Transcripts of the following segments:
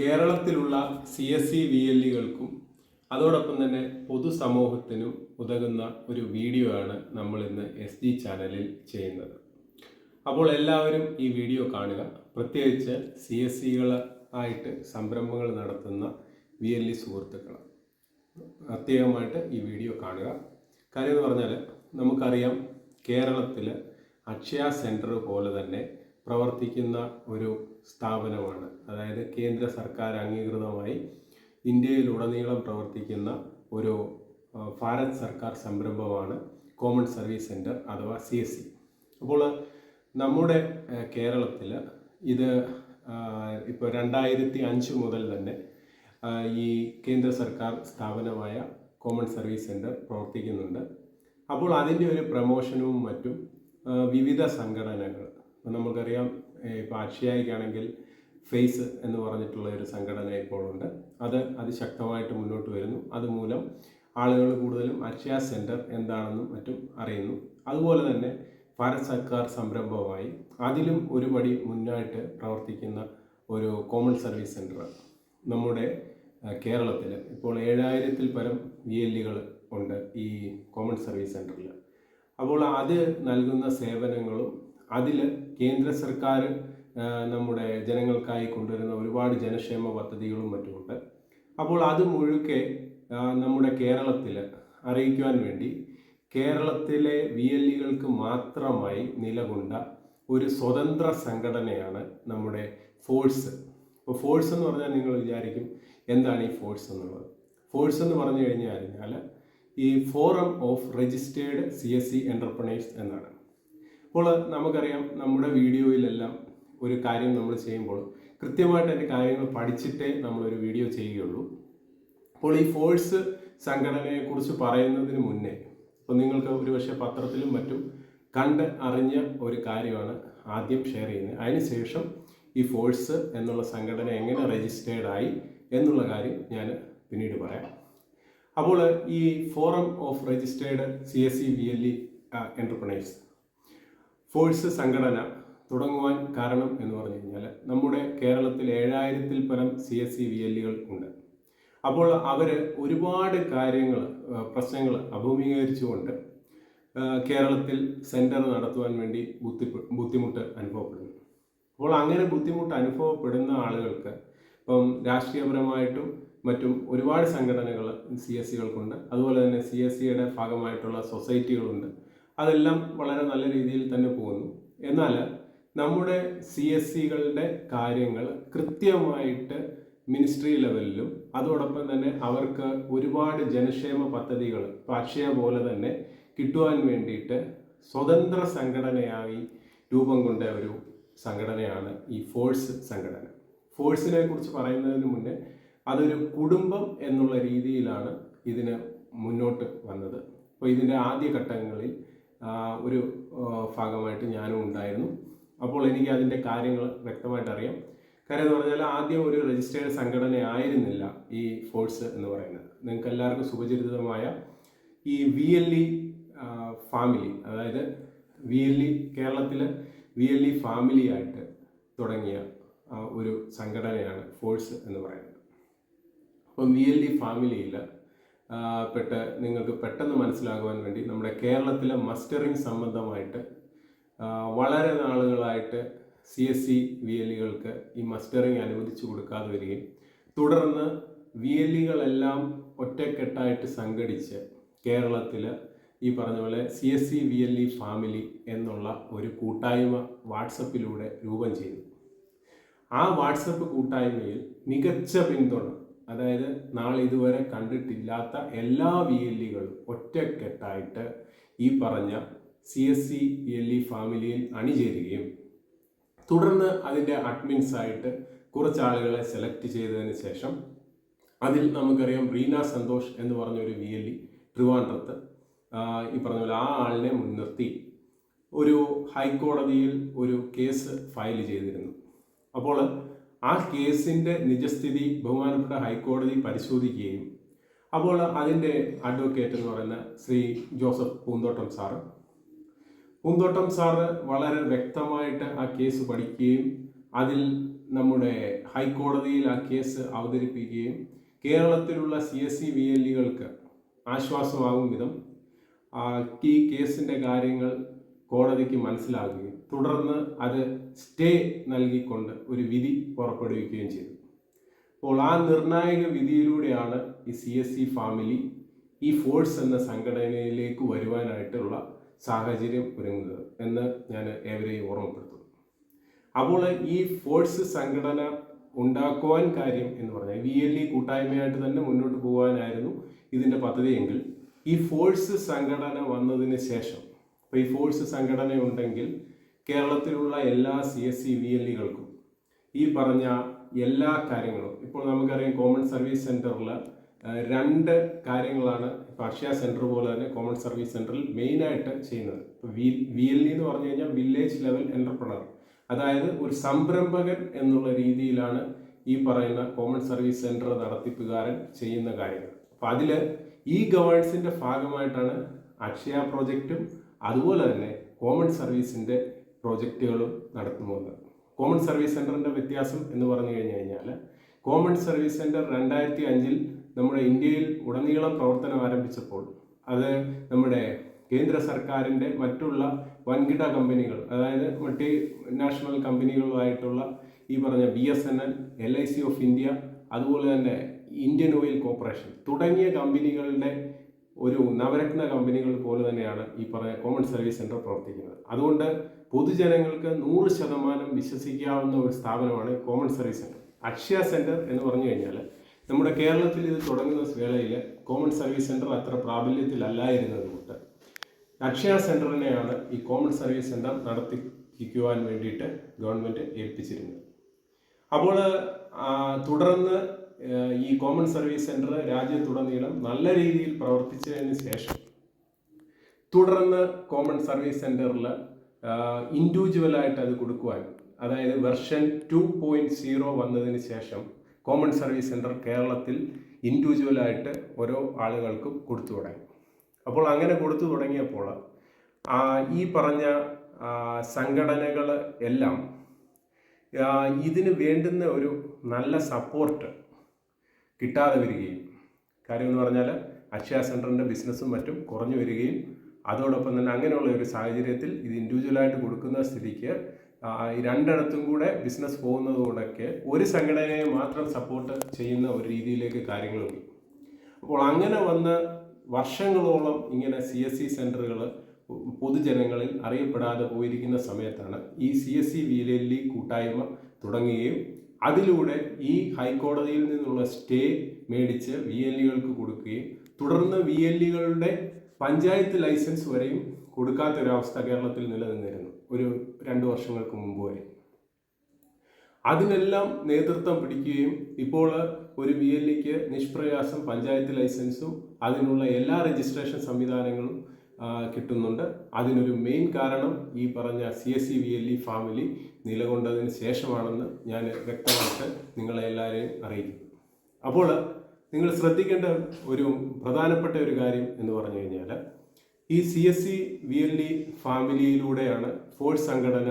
കേരളത്തിലുള്ള C S C V L ഇകൾക്കും അതോടൊപ്പം തന്നെ പൊതുസമൂഹത്തിനും ഉതകുന്ന ഒരു വീഡിയോ ആണ് നമ്മൾ ഇന്ന് എസ് ഡി ചാനലിൽ ചെയ്യുന്നത്. അപ്പോൾ എല്ലാവരും ഈ വീഡിയോ കാണുക. പ്രത്യേകിച്ച് സി എസ് സികൾ ആയിട്ട് സംരംഭങ്ങൾ നടത്തുന്ന വി എൽ ഇ സുഹൃത്തുക്കൾ പ്രത്യേകമായിട്ട് ഈ വീഡിയോ കാണുക. കാര്യം എന്ന് പറഞ്ഞാൽ നമുക്കറിയാം കേരളത്തിൽ അക്ഷയ സെന്റർ പോലെ തന്നെ പ്രവർത്തിക്കുന്ന ഒരു സ്ഥാപനമാണ്. അതായത് കേന്ദ്ര സർക്കാർ അംഗീകൃതമായി ഇന്ത്യയിലുടനീളം പ്രവർത്തിക്കുന്ന ഒരു ഭാരത് സർക്കാർ സംരംഭമാണ് കോമൺ സർവീസ് സെന്റർ അഥവാ സി എസ് സി അപ്പോൾ നമ്മുടെ കേരളത്തിൽ ഇത് ഇപ്പോൾ രണ്ടായിരത്തി അഞ്ച് മുതൽ തന്നെ ഈ കേന്ദ്ര സർക്കാർ സ്ഥാപനമായ കോമൺ സർവീസ് സെന്റർ പ്രവർത്തിക്കുന്നുണ്ട്. അപ്പോൾ അതിന്റെ ഒരു പ്രമോഷനും മറ്റും വിവിധ സംഘടനകൾ നമുക്കറിയാം ഇപ്പോൾ ഫേസ് എന്ന് പറഞ്ഞിട്ടുള്ള ഒരു സംഘടന ഇപ്പോഴുണ്ട്. അത് അതിശക്തമായിട്ട് മുന്നോട്ട് വരുന്നു. അതുമൂലം ആളുകൾ കൂടുതലും അക്ഷയ സെന്റർ എന്താണെന്നും മറ്റും അറിയുന്നു. അതുപോലെ തന്നെ ഭാരത് സർക്കാർ സംരംഭമായി അതിലും ഒരുപടി മുന്നായിട്ട് പ്രവർത്തിക്കുന്ന ഒരു കോമൺ സർവീസ് സെന്റർ നമ്മുടെ കേരളത്തിൽ ഇപ്പോൾ ഏഴായിരത്തിൽ പരം വി ഇകൾ ഉണ്ട് ഈ കോമൺ സർവീസ് സെന്ററിൽ അപ്പോൾ അത് നൽകുന്ന സേവനങ്ങളും അതിൽ കേന്ദ്ര സർക്കാർ നമ്മുടെ ജനങ്ങൾക്കായി കൊണ്ടുവരുന്ന ഒരുപാട് ജനക്ഷേമ പദ്ധതികളും മറ്റുമുണ്ട്. അപ്പോൾ അത് മുഴുക്കെ നമ്മുടെ കേരളത്തിൽ അറിയിക്കുവാൻ വേണ്ടി കേരളത്തിലെ വി എൽ ഇകൾക്ക് മാത്രമായി നിലകൊണ്ട ഒരു സ്വതന്ത്ര സംഘടനയാണ് നമ്മുടെ ഫോഴ്സ്. ഇപ്പോൾ ഫോഴ്സ് എന്ന് പറഞ്ഞാൽ നിങ്ങൾ വിചാരിക്കും എന്താണ് ഈ ഫോഴ്സ് എന്നുള്ളത്? ഫോഴ്സ് എന്ന് പറഞ്ഞു കഴിഞ്ഞു കഴിഞ്ഞാൽ ഈ forum of registered C S C entrepreneurs എന്നാണ്. അപ്പോൾ നമുക്കറിയാം നമ്മുടെ വീഡിയോയിലെല്ലാം ഒരു കാര്യം നമ്മൾ ചെയ്യുമ്പോൾ കൃത്യമായിട്ട് അതിന്റെ കാര്യങ്ങൾ പഠിച്ചിട്ടേ നമ്മളൊരു വീഡിയോ ചെയ്യുകയുള്ളൂ. അപ്പോൾ ഈ ഫോഴ്സ് സംഘടനയെക്കുറിച്ച് പറയുന്നതിന് മുന്നേ ഇപ്പോൾ നിങ്ങൾക്ക് ഒരുപക്ഷെ പത്രത്തിലും മറ്റും കണ്ട് അറിഞ്ഞ ഒരു കാര്യമാണ് ആദ്യം ഷെയർ ചെയ്യുന്നത്. അതിനുശേഷം ഈ ഫോഴ്സ് എന്നുള്ള സംഘടന എങ്ങനെ രജിസ്റ്റേർഡ് ആയി എന്നുള്ള കാര്യം ഞാൻ പിന്നീട് പറയാം. അപ്പോൾ ഈ forum of registered C S C V L E entrepreneurs force സംഘടന തുടങ്ങുവാൻ കാരണം എന്ന് പറഞ്ഞു കഴിഞ്ഞാൽ നമ്മുടെ കേരളത്തിൽ ഏഴായിരത്തിൽ പരം C S C V L ഇകൾ ഉണ്ട്. അപ്പോൾ അവർ ഒരുപാട് കാര്യങ്ങൾ പ്രശ്നങ്ങൾ അഭിമുഖീകരിച്ചുകൊണ്ട് കേരളത്തിൽ സെന്റർ നടത്തുവാൻ വേണ്ടി ബുദ്ധി ബുദ്ധിമുട്ട് അനുഭവപ്പെടുന്നു. അപ്പോൾ അങ്ങനെ ബുദ്ധിമുട്ട് അനുഭവപ്പെടുന്ന ആളുകൾക്ക് ഇപ്പം രാഷ്ട്രീയപരമായിട്ടും മറ്റും ഒരുപാട് സംഘടനകൾ സി എസ് സികൾക്കുണ്ട്. അതുപോലെ തന്നെ സി എസ് സിയുടെ ഭാഗമായിട്ടുള്ള സൊസൈറ്റികളുണ്ട്. അതെല്ലാം വളരെ നല്ല രീതിയിൽ തന്നെ പോകുന്നു. എന്നാൽ നമ്മുടെ സി എസ് സികളുടെ കാര്യങ്ങൾ കൃത്യമായിട്ട് മിനിസ്ട്രി ലെവലിലും അതോടൊപ്പം തന്നെ അവർക്ക് ഒരുപാട് ജനക്ഷേമ പദ്ധതികൾ ഇപ്പോൾ അക്ഷയ പോലെ തന്നെ കിട്ടുവാൻ വേണ്ടിയിട്ട് സ്വതന്ത്ര സംഘടനയായി രൂപം കൊണ്ട ഒരു സംഘടനയാണ് ഈ ഫോഴ്സ് സംഘടന. ഫോഴ്സിനെ കുറിച്ച് പറയുന്നതിന് മുന്നേ അതൊരു കുടുംബം എന്നുള്ള രീതിയിലാണ് ഇതിന് മുന്നോട്ട് വന്നത്. അപ്പോൾ ഇതിന്റെ ആദ്യ ഘട്ടങ്ങളിൽ ഒരു ഭാഗമായിട്ട് ഞാനും ഉണ്ടായിരുന്നു. അപ്പോൾ എനിക്ക് അതിന്റെ കാര്യങ്ങൾ വ്യക്തമായിട്ട് അറിയാം. കാര്യം എന്ന് പറഞ്ഞാൽ ആദ്യം ഒരു രജിസ്റ്റേർഡ് സംഘടന ആയിരുന്നില്ല ഈ ഫോഴ്സ് എന്ന് പറയുന്നത്. നിങ്ങൾക്ക് എല്ലാവർക്കും സുപരിചിതമായ ഈ വി എൽ ഇ ഫാമിലി അതായത് വി എൽ ഇ കേരളത്തിൽ വി എൽ ഇ ഫാമിലി ആയിട്ട് തുടങ്ങിയ ഒരു സംഘടനയാണ് ഫോഴ്സ് എന്ന് പറയുന്നത്. അപ്പം വി എൽ ഇ ഫാമിലിയിൽ പെട്ട് നിങ്ങൾക്ക് പെട്ടെന്ന് മനസ്സിലാകുവാൻ വേണ്ടി നമ്മുടെ കേരളത്തിലെ മസ്റ്ററിംഗ് സംബന്ധമായിട്ട് വളരെ നാളുകളായിട്ട് C S C V L ഇകൾക്ക് ഈ മസ്റ്ററിംഗ് അനുവദിച്ചു കൊടുക്കാതെ വരികയും തുടർന്ന് വി എൽ ഇകളെല്ലാം ഒറ്റക്കെട്ടായിട്ട് സംഘടിച്ച് കേരളത്തിൽ ഈ പറഞ്ഞ പോലെ C S C V L E family എന്നുള്ള ഒരു കൂട്ടായ്മ വാട്സപ്പിലൂടെ രൂപം ചെയ്തു. ആ വാട്സപ്പ് കൂട്ടായ്മയിൽ മികച്ച പിന്തുണ അതായത് നാളെ ഇതുവരെ കണ്ടിട്ടില്ലാത്ത എല്ലാ വി എൽ ഇകളും ഒറ്റക്കെട്ടായിട്ട് ഈ പറഞ്ഞ C S C V L E ഫാമിലിയിൽ അണിചേരുകയും തുടർന്ന് അതിന്റെ അഡ്മിൻസ് ആയിട്ട് കുറച്ച് ആളുകളെ സെലക്ട് ചെയ്തതിന് ശേഷം അതിൽ നമുക്കറിയാം റീന സന്തോഷ് എന്ന് പറഞ്ഞൊരു വി എൽ ഇ ട്രിവാൻഡ്രത്ത് ഈ പറഞ്ഞ പോലെ ആ ആളിനെ മുൻനിർത്തി ഒരു ഹൈക്കോടതിയിൽ ഒരു കേസ് ഫയൽ ചെയ്തിരുന്നു. അപ്പോൾ ആ കേസിന്റെ നിജസ്ഥിതി ബഹുമാനപ്പെട്ട ഹൈക്കോടതി പരിശോധിക്കുകയും അപ്പോൾ അതിന്റെ അഡ്വക്കേറ്റ് എന്ന് പറയുന്ന Shri Joseph Poonthottam sir. Poonthottam sir വളരെ വ്യക്തമായിട്ട് ആ കേസ് പഠിക്കുകയും അതിൽ നമ്മുടെ ഹൈക്കോടതിയിൽ ആ കേസ് അവതരിപ്പിക്കുകയും കേരളത്തിലുള്ള C S C V L ഇകൾക്ക് ആശ്വാസമാകും വിധം ഈ കേസിന്റെ കാര്യങ്ങൾ കോടതിക്ക് മനസ്സിലാകുകയും തുടർന്ന് അത് സ്റ്റേ നൽകിക്കൊണ്ട് ഒരു വിധി പുറപ്പെടുവിക്കുകയും ചെയ്തു. അപ്പോൾ ആ നിർണായക വിധിയിലൂടെയാണ് ഈ സി എസ് സി ഫാമിലി ഈ ഫോഴ്സ് എന്ന സംഘടനയിലേക്ക് വരുവാനായിട്ടുള്ള സാഹചര്യം ഒരുങ്ങുന്നത് എന്ന് ഞാൻ ഏവരെയും ഓർമ്മപ്പെടുത്തുന്നു. അപ്പോൾ ഈ ഫോഴ്സ് സംഘടന ഉണ്ടാക്കുവാൻ കാര്യം എന്ന് പറഞ്ഞാൽ വി എൽ ഇ കൂട്ടായ്മയായിട്ട് തന്നെ മുന്നോട്ട് പോകാനായിരുന്നു ഇതിന്റെ പദ്ധതിയെങ്കിൽ ഈ ഫോഴ്സ് സംഘടന വന്നതിന് ശേഷം. അപ്പോൾ ഈ ഫോഴ്സ് സംഘടന ഉണ്ടെങ്കിൽ കേരളത്തിലുള്ള എല്ലാ C S C V L ഇകൾക്കും ഈ പറഞ്ഞ എല്ലാ കാര്യങ്ങളും ഇപ്പോൾ നമുക്കറിയാം കോമൺ സർവീസ് സെന്ററിൽ രണ്ട് കാര്യങ്ങളാണ് ഇപ്പോൾ അക്ഷയ സെന്റർ പോലെ തന്നെ കോമൺ സർവീസ് സെന്ററിൽ മെയിനായിട്ട് ചെയ്യുന്നത്. വി വി എൽ എന്ന് പറഞ്ഞു കഴിഞ്ഞാൽ വില്ലേജ് ലെവൽ എന്റർപ്രണർ അതായത് ഒരു സംരംഭകൻ എന്നുള്ള രീതിയിലാണ് ഈ പറയുന്ന കോമൺ സർവീസ് സെന്റർ നടത്തിപ്പുകാരൻ ചെയ്യുന്ന കാര്യങ്ങൾ. അപ്പം അതിൽ ഈ ഗവേൺസിന്റെ ഭാഗമായിട്ടാണ് അക്ഷയ പ്രോജക്റ്റും അതുപോലെ തന്നെ കോമൺ സർവീസിന്റെ പ്രോജക്റ്റുകളും പോകുന്നത് കോമൺ സർവീസ് സെന്ററിന്റെ വ്യത്യാസം എന്ന് പറഞ്ഞു കഴിഞ്ഞു കഴിഞ്ഞാൽ കോമൺ സർവീസ് സെന്റർ രണ്ടായിരത്തി അഞ്ചിൽ നമ്മുടെ ഇന്ത്യയിൽ ഉടനീളം പ്രവർത്തനം ആരംഭിച്ചപ്പോൾ അത് നമ്മുടെ കേന്ദ്ര സർക്കാരിന്റെ മറ്റുള്ള വൻകിട കമ്പനികൾ അതായത് മൾട്ടി നാഷണൽ കമ്പനികളുമായിട്ടുള്ള ഈ പറഞ്ഞ B S N L L I C of India അതുപോലെ തന്നെ ഇന്ത്യൻ ഓയിൽ കോർപ്പറേഷൻ തുടങ്ങിയ കമ്പനികളുടെ ഒരു നവരത്ന കമ്പനികൾ പോലെ തന്നെയാണ് ഈ പറഞ്ഞ കോമൺ സർവീസ് സെന്റർ പ്രവർത്തിക്കുന്നത്. അതുകൊണ്ട് പൊതുജനങ്ങൾക്ക് നൂറ് ശതമാനം വിശ്വസിക്കാവുന്ന ഒരു സ്ഥാപനമാണ് common service centre Akshaya centre എന്ന് പറഞ്ഞു കഴിഞ്ഞാൽ നമ്മുടെ കേരളത്തിൽ ഇത് തുടങ്ങുന്ന വേളയിൽ കോമൺ സർവീസ് സെന്റർ അത്ര പ്രാബല്യത്തിലല്ലായിരുന്നത് കൊണ്ട് അക്ഷയ സെന്ററിനെയാണ് ഈ കോമൺ സർവീസ് സെന്റർ നടത്തിക്കുവാൻ വേണ്ടിയിട്ട് ഗവൺമെന്റ് ഏൽപ്പിച്ചിരുന്നത്. അപ്പോൾ തുടർന്ന് ഈ കോമൺ സർവീസ് സെന്റർ രാജ്യത്തുടനീളം നല്ല രീതിയിൽ പ്രവർത്തിച്ചതിന് ശേഷം തുടർന്ന് കോമൺ സർവീസ് സെന്ററിൽ ഇൻഡിവിജ്വലായിട്ട് അത് കൊടുക്കുവാൻ അതായത് വെർഷൻ ടു പോയിന്റ് സീറോ വന്നതിന് ശേഷം കോമൺ സർവീസ് സെന്റർ കേരളത്തിൽ ഇൻഡിവിജ്വലായിട്ട് ഓരോ ആളുകൾക്കും കൊടുത്തു തുടങ്ങി. അപ്പോൾ അങ്ങനെ കൊടുത്തു തുടങ്ങിയപ്പോൾ ഈ പറഞ്ഞ സംഘടനകൾ എല്ലാം ഇതിന് വേണ്ടുന്ന ഒരു നല്ല സപ്പോർട്ട് കിട്ടാതെ വരികയും. കാര്യമെന്ന് പറഞ്ഞാൽ അക്ഷയ സെന്ററിന്റെ ബിസിനസ്സും മറ്റും കുറഞ്ഞു വരികയും അതോടൊപ്പം തന്നെ അങ്ങനെയുള്ള ഒരു സാഹചര്യത്തിൽ ഇത് ഇൻഡിവിജ്വലായിട്ട് കൊടുക്കുന്ന സ്ഥിതിക്ക് ഈ രണ്ടിടത്തും കൂടെ ബിസിനസ് പോകുന്നതോടൊക്കെ ഒരു സംഘടനയെ മാത്രം സപ്പോർട്ട് ചെയ്യുന്ന ഒരു രീതിയിലേക്ക് കാര്യങ്ങൾ പോയി. അപ്പോൾ അങ്ങനെ വന്ന് വർഷങ്ങളോളം ഇങ്ങനെ സി എസ് സി സെന്ററുകൾ പൊതുജനങ്ങളിൽ അറിയപ്പെടാതെ പോയിരിക്കുന്ന സമയത്താണ് ഈ സി എസ് സി വീലേലി കൂട്ടായ്മ തുടങ്ങുകയും അതിലൂടെ ഈ ഹൈക്കോടതിയിൽ നിന്നുള്ള സ്റ്റേ മേടിച്ച് വി എൽ ഇകൾക്ക് കൊടുക്കുകയും തുടർന്ന് വി എൽ ഇകളുടെ പഞ്ചായത്ത് ലൈസൻസ് വരെയും കൊടുക്കാത്തൊരവസ്ഥ കേരളത്തിൽ നിലനിന്നിരുന്നു ഒരു രണ്ട് വർഷങ്ങൾക്ക് മുമ്പ് വരെ. അതിനെല്ലാം നേതൃത്വം പിടിക്കുകയും ഇപ്പോൾ ഒരു വി എൽ ഇക്ക് നിഷ്പ്രയാസം പഞ്ചായത്ത് ലൈസൻസും അതിനുള്ള എല്ലാ രജിസ്ട്രേഷൻ സംവിധാനങ്ങളും കിട്ടുന്നുണ്ട്. അതിനൊരു മെയിൻ കാരണം ഈ പറഞ്ഞ C S C V L E family നിലകൊണ്ടതിന് ശേഷമാണെന്ന് ഞാൻ വ്യക്തമായിട്ട് നിങ്ങളെ എല്ലാവരെയും അപ്പോൾ നിങ്ങൾ ശ്രദ്ധിക്കേണ്ട ഒരു പ്രധാനപ്പെട്ട ഒരു കാര്യം എന്ന് പറഞ്ഞു കഴിഞ്ഞാൽ ഈ C S C V L E ഫാമിലിയിലൂടെയാണ് force സംഘടന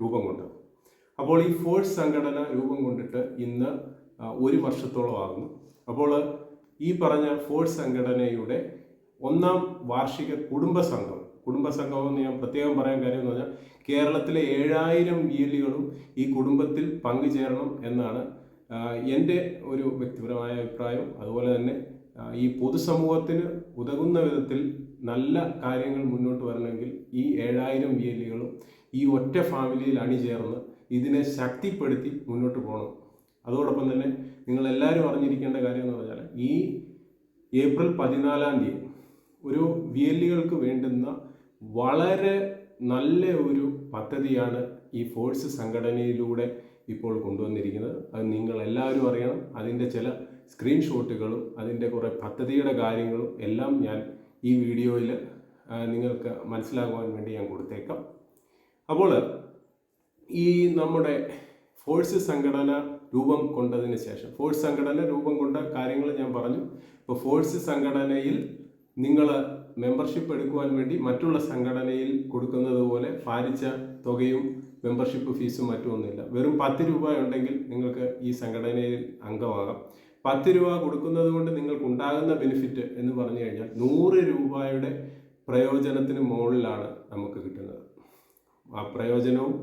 രൂപം കൊണ്ടത്. അപ്പോൾ ഈ ഫോഴ്സ് സംഘടന രൂപം കൊണ്ടിട്ട് ഇന്ന് ഒരു വർഷത്തോളം ആകുന്നു. അപ്പോൾ ഈ പറഞ്ഞ ഫോഴ്സ് സംഘടനയുടെ ഒന്നാം വാർഷിക കുടുംബ സംഘം കുടുംബ സംഘം എന്ന് ഞാൻ പ്രത്യേകം പറയാൻ കാര്യം എന്ന് പറഞ്ഞാൽ കേരളത്തിലെ ഏഴായിരം വി എല്ലുകളും ഈ കുടുംബത്തിൽ പങ്കുചേരണം എന്നാണ് എന്റെ ഒരു വ്യക്തിപരമായ അഭിപ്രായം. അതുപോലെ തന്നെ ഈ പൊതുസമൂഹത്തിന് ഉതകുന്ന വിധത്തിൽ നല്ല കാര്യങ്ങൾ മുന്നോട്ട് വരണമെങ്കിൽ ഈ ഏഴായിരം വി എല്ലുകളും ഈ ഒറ്റ ഫാമിലിയിൽ അണിചേർന്ന് ഇതിനെ ശക്തിപ്പെടുത്തി മുന്നോട്ട് പോകണം. അതോടൊപ്പം തന്നെ നിങ്ങൾ എല്ലാവരും അറിഞ്ഞിരിക്കേണ്ട കാര്യം എന്ന് പറഞ്ഞാൽ ഈ ഏപ്രിൽ പതിനാലാം തീയതി ഒരു വി എല്ലുകൾക്ക് വേണ്ടുന്ന വളരെ നല്ല ഒരു പദ്ധതിയാണ് ഈ ഫോഴ്സ് സംഘടനയിലൂടെ ഇപ്പോൾ കൊണ്ടുവന്നിരിക്കുന്നത്. അത് നിങ്ങൾ എല്ലാവരും അറിയണം. അതിന്റെ ചില സ്ക്രീൻഷോട്ടുകളും അതിന്റെ കുറേ പദ്ധതിയുടെ കാര്യങ്ങളും എല്ലാം ഞാൻ ഈ വീഡിയോയിൽ നിങ്ങൾക്ക് മനസ്സിലാകുവാൻ വേണ്ടി ഞാൻ കൊടുത്തേക്കാം. അപ്പോൾ ഈ നമ്മുടെ ഫോഴ്സ് സംഘടന രൂപം കൊണ്ടതിന് ശേഷം ഫോഴ്സ് സംഘടന രൂപം കൊണ്ട കാര്യങ്ങൾ ഞാൻ പറഞ്ഞു. ഇപ്പോൾ ഫോഴ്സ് സംഘടനയിൽ നിങ്ങൾ മെമ്പർഷിപ്പ് എടുക്കുവാൻ വേണ്ടി മറ്റുള്ള സംഘടനയിൽ കൊടുക്കുന്നത് പോലെ ഭാരിച്ച തുകയും മെമ്പർഷിപ്പ് ഫീസും മറ്റുമൊന്നുമില്ല. വെറും പത്ത് രൂപ ഉണ്ടെങ്കിൽ നിങ്ങൾക്ക് ഈ സംഘടനയിൽ അംഗമാകാം. പത്ത് രൂപ കൊടുക്കുന്നത് കൊണ്ട് നിങ്ങൾക്ക് ഉണ്ടാകുന്ന ബെനിഫിറ്റ് എന്ന് പറഞ്ഞു കഴിഞ്ഞാൽ നൂറ് രൂപയുടെ പ്രയോജനത്തിന് മുകളിലാണ് നമുക്ക് കിട്ടുന്നത്. ആ പ്രയോജനവും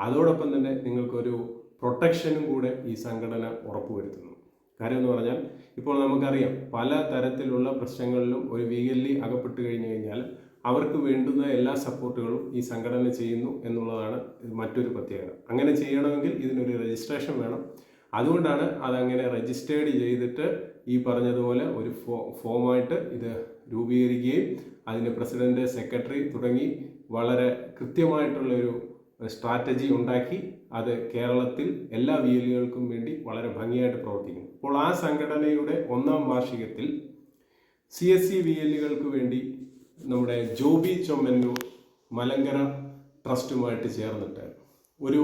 അതോടൊപ്പം തന്നെ നിങ്ങൾക്കൊരു പ്രൊട്ടക്ഷനും കൂടെ ഈ സംഘടന ഉറപ്പുവരുത്തുന്നു. കാര്യം എന്ന് പറഞ്ഞാൽ ഇപ്പോൾ നമുക്കറിയാം പല തരത്തിലുള്ള പ്രശ്നങ്ങളിലും ഒരു വീഗലി അകപ്പെട്ട് കഴിഞ്ഞു കഴിഞ്ഞാൽ അവർക്ക് വേണ്ടുന്ന എല്ലാ സപ്പോർട്ടുകളും ഈ സംഘടന ചെയ്യുന്നു എന്നുള്ളതാണ് മറ്റൊരു പ്രത്യേകത. അങ്ങനെ ചെയ്യണമെങ്കിൽ ഇതിനൊരു രജിസ്ട്രേഷൻ വേണം. അതുകൊണ്ടാണ് അതങ്ങനെ രജിസ്റ്റേർഡ് ചെയ്തിട്ട് ഈ പറഞ്ഞതുപോലെ ഒരു ഫോ ഫോമായിട്ട് ഇത് രൂപീകരിക്കുകയും അതിന് പ്രസിഡന്റ് സെക്രട്ടറി തുടങ്ങി വളരെ കൃത്യമായിട്ടുള്ള ഒരു സ്ട്രാറ്റജി ഉണ്ടാക്കി അത് കേരളത്തിൽ എല്ലാ വീലുകൾക്കും വേണ്ടി വളരെ ഭംഗിയായിട്ട് പ്രവർത്തിക്കുന്നു. അപ്പോൾ ആ സംഘടനയുടെ ഒന്നാം വാർഷികത്തിൽ സി എസ് സി വി എല്ലുകൾക്ക് വേണ്ടി നമ്മുടെ ജോബി ചൊമ്മന്നൂർ മലങ്കര ട്രസ്റ്റുമായിട്ട് ചേർന്നിട്ട് ഒരു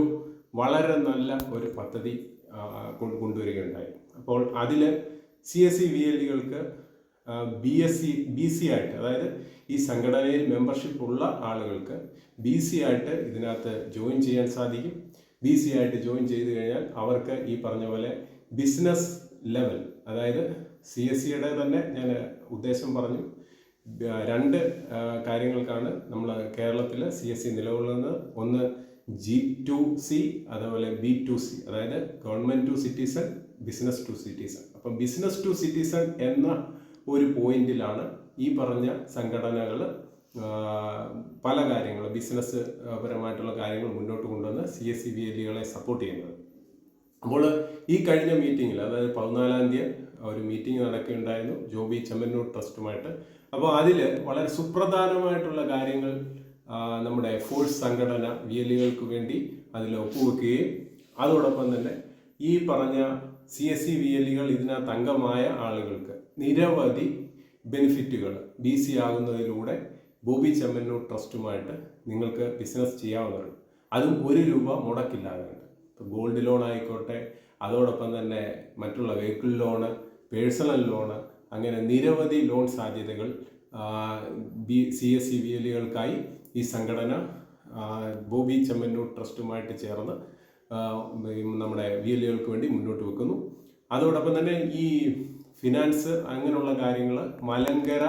വളരെ നല്ല ഒരു പദ്ധതി കൊണ്ടുവരികയുണ്ടായി. അപ്പോൾ അതിൽ C S C V എല്ലുകൾക്ക് B S C B C ആയിട്ട് അതായത് ഈ സംഘടനയിൽ മെമ്പർഷിപ്പ് ഉള്ള ആളുകൾക്ക് ബി സി ആയിട്ട് ഇതിനകത്ത് ജോയിൻ ചെയ്യാൻ സാധിക്കും. ബി സി ആയിട്ട് ജോയിൻ ചെയ്ത് കഴിഞ്ഞാൽ അവർക്ക് ഈ പറഞ്ഞ പോലെ ബിസിനസ് ലെവൽ. അതായത് സി എസ് സിയുടെ തന്നെ ഞാൻ ഉദ്ദേശം പറഞ്ഞു. രണ്ട് കാര്യങ്ങൾക്കാണ് നമ്മൾ കേരളത്തിൽ സി എസ് സി നിലകൊള്ളുന്നത്. ഒന്ന് ജി ടു സി അതേപോലെ ബി ടു സി അതായത് government to citizen business to citizen. അപ്പം ബിസിനസ് ടു സിറ്റിസൺ എന്ന ഒരു പോയിന്റിലാണ് ഈ പറഞ്ഞ സംഘടനകൾ പല കാര്യങ്ങളും ബിസിനസ് പരമായിട്ടുള്ള കാര്യങ്ങൾ മുന്നോട്ട് കൊണ്ടുവന്ന് സി എസ് സി ബി എല്ലുകളെ സപ്പോർട്ട് ചെയ്യുന്നത്. അപ്പോൾ ഈ കഴിഞ്ഞ മീറ്റിങ്ങിൽ അതായത് പതിനാലാം തീയതി ഒരു മീറ്റിംഗ് നടക്കുകയുണ്ടായിരുന്നു ജോബി ചെമ്മന്നൂർ ട്രസ്റ്റുമായിട്ട്. അപ്പോൾ അതിൽ വളരെ സുപ്രധാനമായിട്ടുള്ള കാര്യങ്ങൾ നമ്മുടെ ഫോഴ്സ് സംഘടന വി എല്ലുകൾക്ക് വേണ്ടി അതിൽ ഒപ്പുവെക്കുകയും അതോടൊപ്പം തന്നെ ഈ പറഞ്ഞ സി എസ് സി വി എല്ലുകൾ ഇതിനകത്ത് അംഗമായ ആളുകൾക്ക് നിരവധി ബെനിഫിറ്റുകൾ ബി സി ആകുന്നതിലൂടെ ബോബി ചെമ്മന്നൂർ ട്രസ്റ്റുമായിട്ട് നിങ്ങൾക്ക് ബിസിനസ് ചെയ്യാവുന്നതാണ്. അതും ഒരു രൂപ മുടക്കില്ലാതെ ഇപ്പോൾ ഗോൾഡ് ലോൺ ആയിക്കോട്ടെ അതോടൊപ്പം തന്നെ മറ്റുള്ള വെഹിക്കിൾ ലോണ് പേഴ്സണൽ ലോണ് അങ്ങനെ നിരവധി ലോൺ സാധ്യതകൾ ബി സി എസ് സി എല്ലുകൾക്കായി ഈ സംഘടന ബോബി ചെമ്മന്നൂർ ട്രസ്റ്റുമായിട്ട് ചേർന്ന് നമ്മുടെ വി എല്ലുകൾക്ക് വേണ്ടി മുന്നോട്ട് വെക്കുന്നു. അതോടൊപ്പം തന്നെ ഈ ഫിനാൻസ് അങ്ങനെയുള്ള കാര്യങ്ങൾ Malankara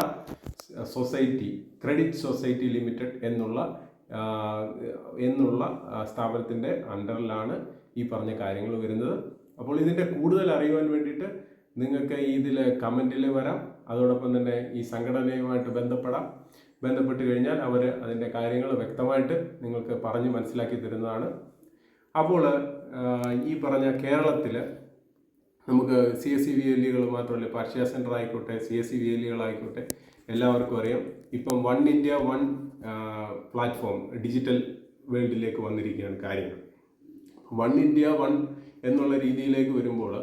society credit society limited എന്നുള്ള എന്നുള്ള സ്ഥാപനത്തിന്റെ അണ്ടറിലാണ് ഈ പറഞ്ഞ കാര്യങ്ങൾ വരുന്നത്. അപ്പോൾ ഇതിന്റെ കൂടുതൽ അറിയുവാൻ വേണ്ടിയിട്ട് നിങ്ങൾക്ക് ഇതിൽ കമന്റിൽ വരാം. അതോടൊപ്പം തന്നെ ഈ സംഘടനയുമായിട്ട് ബന്ധപ്പെടാം. ബന്ധപ്പെട്ട് കഴിഞ്ഞാൽ അവർ അതിന്റെ കാര്യങ്ങൾ വ്യക്തമായിട്ട് നിങ്ങൾക്ക് പറഞ്ഞ് മനസ്സിലാക്കി തരുന്നതാണ്. അപ്പോൾ ഈ പറഞ്ഞ കേരളത്തിൽ നമുക്ക് സി എസ് സി വി എല്ലുകൾ മാത്രമല്ല പാർഷ്യ സെന്റർ ആയിക്കോട്ടെ സി എസ് സി വി എല്ലുകളായിക്കോട്ടെ എല്ലാവർക്കും അറിയാം. ഇപ്പം one India one platform digital വേൾഡിലേക്ക് വന്നിരിക്കുകയാണ് കാര്യങ്ങൾ. വൺ ഇന്ത്യ വൺ എന്നുള്ള രീതിയിലേക്ക് വരുമ്പോൾ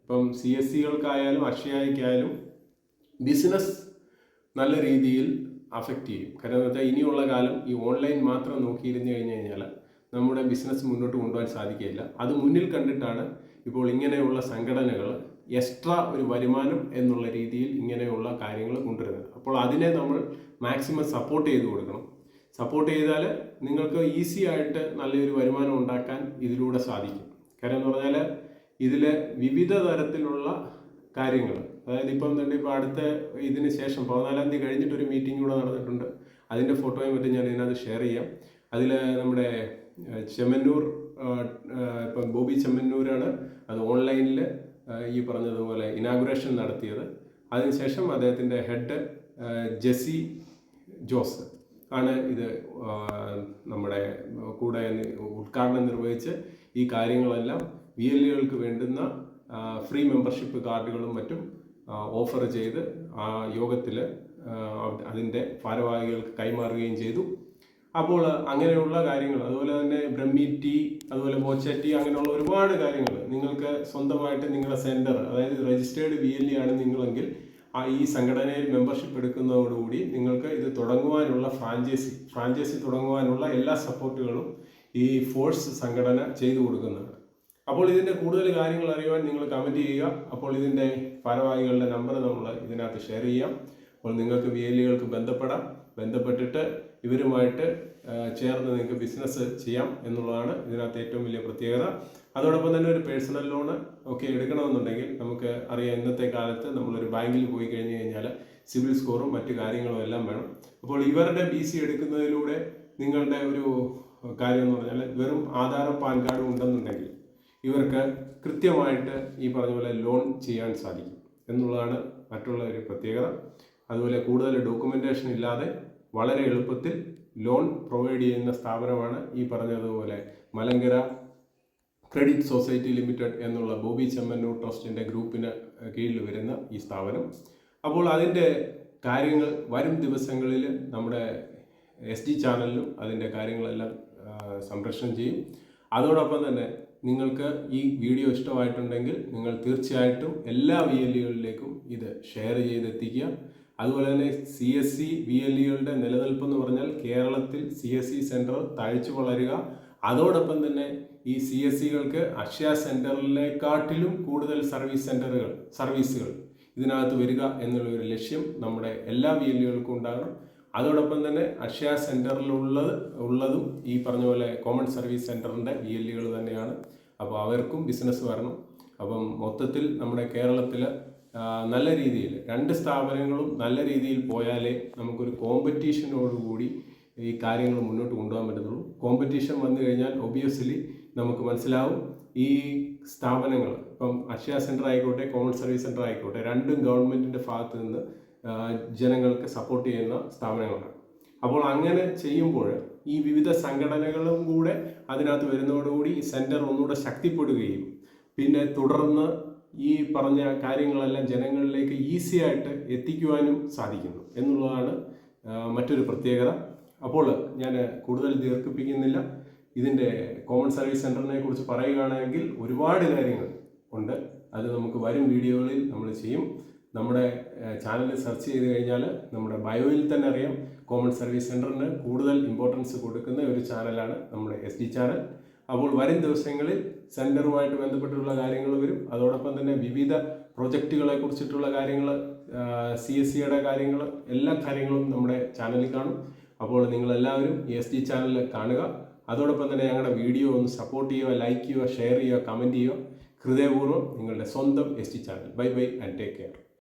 ഇപ്പം സി എസ് സികൾക്കായാലും അക്ഷയക്കായാലും ബിസിനസ് നല്ല രീതിയിൽ അഫക്റ്റ് ചെയ്യും. കാരണം എന്ന് വെച്ചാൽ ഇനിയുള്ള കാലം ഈ ഓൺലൈൻ മാത്രം നോക്കിയിരുന്നു കഴിഞ്ഞ് കഴിഞ്ഞാൽ നമ്മുടെ ബിസിനസ് മുന്നോട്ട് കൊണ്ടുപോകാൻ സാധിക്കില്ല അത് മുന്നിൽ കണ്ടിട്ടാണ് ഇപ്പോൾ ഇങ്ങനെയുള്ള സംഘടനകൾ എക്സ്ട്രാ ഒരു വരുമാനം എന്നുള്ള രീതിയിൽ ഇങ്ങനെയുള്ള കാര്യങ്ങൾ കൊണ്ടുവരുന്നത്. അപ്പോൾ അതിനെ നമ്മൾ മാക്സിമം സപ്പോർട്ട് ചെയ്ത് കൊടുക്കണം. സപ്പോർട്ട് ചെയ്താൽ നിങ്ങൾക്ക് ഈസി ആയിട്ട് നല്ലൊരു വരുമാനം ഉണ്ടാക്കാൻ ഇതിലൂടെ സാധിക്കും. കാര്യം എന്ന് പറഞ്ഞാൽ ഇതിൽ വിവിധ തരത്തിലുള്ള കാര്യങ്ങൾ അതായത് ഇപ്പം തന്നെ ഇപ്പോൾ അടുത്ത ഇതിന് ശേഷം പതിനാലാം തീയതി കഴിഞ്ഞിട്ട് ഒരു മീറ്റിംഗ് കൂടെ നടന്നിട്ടുണ്ട്. അതിന്റെ ഫോട്ടോയും മറ്റും ഞാൻ ഇതിനകത്ത് ഷെയർ ചെയ്യാം. അതിൽ നമ്മുടെ ചെമ്മന്നൂർ ഇപ്പം ബോബി ചെമ്മന്നൂരാണ് അത് ഓൺലൈനിൽ ഈ പറഞ്ഞതുപോലെ ഇനാഗുറേഷൻ നടത്തിയത്. അതിനുശേഷം അദ്ദേഹത്തിന്റെ ഹെഡ് ജെസി ജോസ് ആണ് ഇത് നമ്മുടെ കൂടെ ഉദ്ഘാടനം നിർവഹിച്ച് ഈ കാര്യങ്ങളെല്ലാം വി എൽ എകൾക്ക് വേണ്ടുന്ന ഫ്രീ മെമ്പർഷിപ്പ് കാർഡുകളും മറ്റും ഓഫർ ചെയ്ത് ആ യോഗത്തിൽ അതിന്റെ ഭാരവാഹികൾക്ക് കൈമാറുകയും ചെയ്തു. അപ്പോൾ അങ്ങനെയുള്ള കാര്യങ്ങൾ അതുപോലെ തന്നെ ബ്രഹ്മി ടീ അതുപോലെ ബോച്ച ടീ അങ്ങനെയുള്ള ഒരുപാട് കാര്യങ്ങൾ നിങ്ങൾക്ക് സ്വന്തമായിട്ട് നിങ്ങളുടെ സെന്റർ അതായത് രജിസ്റ്റേർഡ് വി എൽ ആണ് നിങ്ങളെങ്കിൽ ആ ഈ സംഘടനയിൽ മെമ്പർഷിപ്പ് എടുക്കുന്നതോടുകൂടി നിങ്ങൾക്ക് ഇത് തുടങ്ങുവാനുള്ള ഫ്രാഞ്ചൈസി ഫ്രാഞ്ചൈസി തുടങ്ങുവാനുള്ള എല്ലാ സപ്പോർട്ടുകളും ഈ ഫോഴ്സ് സംഘടന ചെയ്തു കൊടുക്കുന്നതാണ് അപ്പോൾ ഇതിന്റെ കൂടുതൽ കാര്യങ്ങൾ അറിയുവാൻ നിങ്ങൾ കമന്റ് ചെയ്യുക. അപ്പോൾ ഇതിന്റെ ഭാരവാഹികളുടെ നമ്പർ നമ്മൾ ഇതിനകത്ത് ഷെയർ ചെയ്യാം. അപ്പോൾ നിങ്ങൾക്ക് വി എല്ലുകൾക്ക് ബന്ധപ്പെടാം. ബന്ധപ്പെട്ടിട്ട് ഇവരുമായിട്ട് ചേർന്ന് നിങ്ങൾക്ക് ബിസിനസ് ചെയ്യാം എന്നുള്ളതാണ് ഇതിനകത്ത് ഏറ്റവും വലിയ പ്രത്യേകത. അതോടൊപ്പം തന്നെ ഒരു പേഴ്സണൽ ലോണ് ഒക്കെ എടുക്കണമെന്നുണ്ടെങ്കിൽ നമുക്ക് അറിയാം ഇന്നത്തെ കാലത്ത് നമ്മളൊരു ബാങ്കിൽ പോയി കഴിഞ്ഞു കഴിഞ്ഞാൽ സിവിൽ സ്കോറും മറ്റു കാര്യങ്ങളും എല്ലാം വേണം. അപ്പോൾ ഇവരുടെ ബി സി എടുക്കുന്നതിലൂടെ നിങ്ങളുടെ ഒരു കാര്യം എന്ന് പറഞ്ഞാൽ വെറും ആധാറും പാൻ കാർഡും ഉണ്ടെന്നുണ്ടെങ്കിൽ ഇവർക്ക് കൃത്യമായിട്ട് ഈ പറഞ്ഞ പോലെ ലോൺ ചെയ്യാൻ സാധിക്കും എന്നുള്ളതാണ് മറ്റുള്ള ഒരു പ്രത്യേകത. അതുപോലെ കൂടുതൽ ഡോക്യുമെന്റേഷൻ ഇല്ലാതെ വളരെ എളുപ്പത്തിൽ ലോൺ പ്രൊവൈഡ് ചെയ്യുന്ന സ്ഥാപനമാണ് ഈ പറഞ്ഞതുപോലെ മലങ്കര ക്രെഡിറ്റ് സൊസൈറ്റി ലിമിറ്റഡ് എന്നുള്ള ബോബി ചെമ്മന്നൂർ ട്രസ്റ്റിന്റെ ഗ്രൂപ്പിന് കീഴിൽ വരുന്ന ഈ സ്ഥാപനം. അപ്പോൾ അതിന്റെ കാര്യങ്ങൾ വരും ദിവസങ്ങളിൽ നമ്മുടെ എസ് ഡി ചാനലിലും അതിന്റെ കാര്യങ്ങളെല്ലാം സംരക്ഷണം ചെയ്യും. അതോടൊപ്പം തന്നെ നിങ്ങൾക്ക് ഈ വീഡിയോ ഇഷ്ടമായിട്ടുണ്ടെങ്കിൽ നിങ്ങൾ തീർച്ചയായിട്ടും എല്ലാ വി എൽ ഇകളിലേക്കും ഇത് ഷെയർ ചെയ്തെത്തിക്കുക. അതുപോലെ തന്നെ C S C V L ഇകളുടെ നിലനിൽപ്പെന്ന് പറഞ്ഞാൽ കേരളത്തിൽ സി എസ് സി സെന്റർ തഴച്ചു വളരുക. അതോടൊപ്പം തന്നെ ഈ സി എസ് സികൾക്ക് അക്ഷയ സെന്ററിനെക്കാട്ടിലും കൂടുതൽ സർവീസ് സെന്ററുകൾ സർവീസുകൾ ഇതിനകത്ത് വരിക എന്നുള്ളൊരു ലക്ഷ്യം നമ്മുടെ എല്ലാ വി എൽ ഇകൾക്കും ഉണ്ടാകണം. അതോടൊപ്പം തന്നെ അക്ഷയ സെന്ററിലുള്ളത് ഉള്ളതും ഈ പറഞ്ഞ പോലെ കോമൺ സർവീസ് സെന്ററിന്റെ വി എൽ ഇകൾ തന്നെയാണ്. അപ്പോൾ അവർക്കും ബിസിനസ് വരണം. അപ്പം മൊത്തത്തിൽ നമ്മുടെ കേരളത്തിൽ നല്ല രീതിയിൽ രണ്ട് സ്ഥാപനങ്ങളും നല്ല രീതിയിൽ പോയാലേ നമുക്കൊരു കോമ്പറ്റീഷനോടുകൂടി ഈ കാര്യങ്ങൾ മുന്നോട്ട് കൊണ്ടുപോകാൻ പറ്റത്തുള്ളൂ. കോമ്പറ്റീഷൻ വന്നു കഴിഞ്ഞാൽ ഒബിയസ്ലി നമുക്ക് മനസ്സിലാവും. ഈ സ്ഥാപനങ്ങൾ ഇപ്പം അക്ഷയ സെന്റർ ആയിക്കോട്ടെ കോമൺ സർവീസ് സെന്റർ ആയിക്കോട്ടെ രണ്ടും ഗവൺമെന്റിന്റെ ഭാഗത്ത് നിന്ന് ജനങ്ങൾക്ക് സപ്പോർട്ട് ചെയ്യുന്ന സ്ഥാപനങ്ങളാണ്. അപ്പോൾ അങ്ങനെ ചെയ്യുമ്പോൾ ഈ വിവിധ സംഘടനകളും കൂടെ അതിനകത്ത് വരുന്നതോടുകൂടി ഈ സെന്റർ ഒന്നുകൂടെ ശക്തിപ്പെടുകയും പിന്നെ തുടർന്ന് ഈ പറഞ്ഞ കാര്യങ്ങളെല്ലാം ജനങ്ങളിലേക്ക് ഈസിയായിട്ട് എത്തിക്കുവാനും സാധിക്കുന്നു എന്നുള്ളതാണ് മറ്റൊരു പ്രത്യേകത. അപ്പോൾ ഞാൻ കൂടുതൽ ദീർഘിപ്പിക്കുന്നില്ല. ഇതിന്റെ കോമൺ സർവീസ് സെന്ററിനെ കുറിച്ച് പറയുകയാണെങ്കിൽ ഒരുപാട് കാര്യങ്ങൾ ഉണ്ട്. അത് നമുക്ക് വരും വീഡിയോകളിൽ നമ്മൾ ചെയ്യും. നമ്മുടെ ചാനൽ സെർച്ച് ചെയ്ത് കഴിഞ്ഞാൽ നമ്മുടെ ബയോയിൽ തന്നെ അറിയാം. കോമൺ സർവീസ് സെന്ററിന് കൂടുതൽ ഇമ്പോർട്ടൻസ് കൊടുക്കുന്ന ഒരു ചാനലാണ് നമ്മുടെ എസ് ഡി ചാനൽ അപ്പോൾ വരും ദിവസങ്ങളിൽ സെന്ററുമായിട്ട് ബന്ധപ്പെട്ടുള്ള കാര്യങ്ങൾ വരും. അതോടൊപ്പം തന്നെ വിവിധ പ്രൊജക്റ്റുകളെ കുറിച്ചിട്ടുള്ള കാര്യങ്ങൾ സി എസ് സിയുടെ കാര്യങ്ങൾ എല്ലാ കാര്യങ്ങളും നമ്മുടെ ചാനലിൽ കാണും. അപ്പോൾ നിങ്ങളെല്ലാവരും എസ് ഡി ചാനൽ കാണുക. അതോടൊപ്പം തന്നെ ഞങ്ങളുടെ വീഡിയോ ഒന്ന് സപ്പോർട്ട് ചെയ്യുക ലൈക്ക് ചെയ്യുക ഷെയർ ചെയ്യുക കമന്റ് ചെയ്യുക. ഹൃദയപൂർവം നിങ്ങളുടെ സ്വന്തം S T channel bye bye and take care